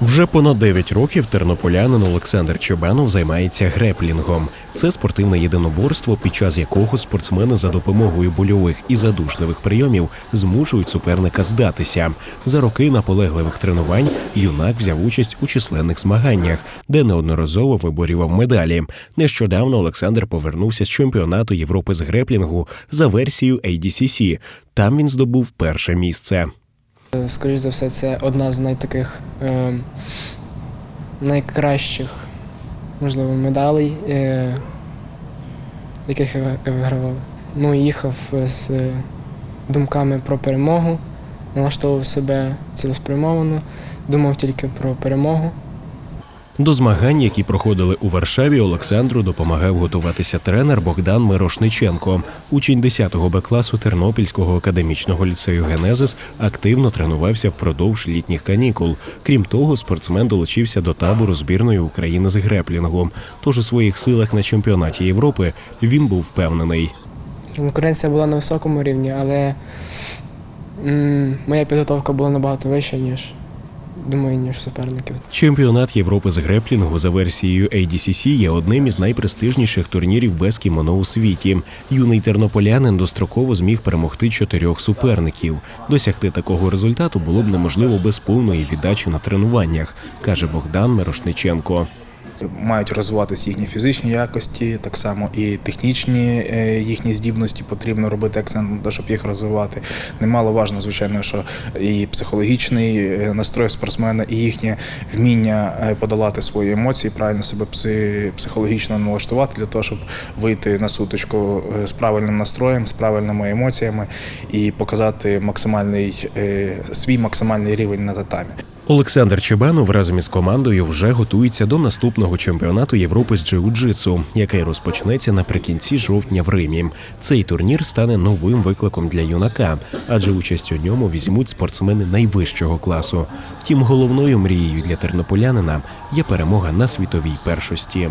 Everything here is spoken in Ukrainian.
Вже понад 9 років тернополянин Олександр Чебанов займається греплінгом. Це спортивне єдиноборство, під час якого спортсмени за допомогою больових і задушливих прийомів змушують суперника здатися. За роки наполегливих тренувань юнак взяв участь у численних змаганнях, де неодноразово виборював медалі. Нещодавно Олександр повернувся з чемпіонату Європи з греплінгу за версією ADCC. Там він здобув перше місце. Е, Скоріш за все, це одна з найтаких е, найкращих, можливо, медалей, е, яких я вигравав. Ну, їхав з е, думками про перемогу, налаштовував себе цілеспрямовано, думав тільки про перемогу. До змагань, які проходили у Варшаві, Олександру допомагав готуватися тренер Богдан Мирошниченко. Учень 10-го Б класу Тернопільського академічного ліцею Генезис активно тренувався впродовж літніх канікул. Крім того, спортсмен долучився до табору збірної України з греплінгу. Тож у своїх силах на чемпіонаті Європи він був впевнений. Конкуренція була на високому рівні, але моя підготовка була набагато вища, ніж думаю, ніж суперників. Чемпіонат Європи з греплінгу за версією ADCC є одним із найпрестижніших турнірів без кімоно у світі. Юний тернополянин достроково зміг перемогти чотирьох суперників. Досягти такого результату було б неможливо без повної віддачі на тренуваннях, каже Богдан Мирошниченко. Мають розвиватися їхні фізичні якості, так само і технічні е, їхні здібності потрібно робити акцент на те, щоб їх розвивати. Немало важно, звичайно, що і психологічний е, настрой спортсмена, і їхнє вміння е, подолати свої емоції, правильно себе психологічно налаштувати для того, щоб вийти на сутичку е, з правильним настроєм, з правильними емоціями і показати максимальний свій максимальний рівень на татамі. Олександр Чебанов разом із командою вже готується до наступного чемпіонату Європи з джиу-джитсу, який розпочнеться наприкінці жовтня в Римі. Цей турнір стане новим викликом для юнака, адже участь у ньому візьмуть спортсмени найвищого класу. Втім, головною мрією для тернополянина є перемога на світовій першості.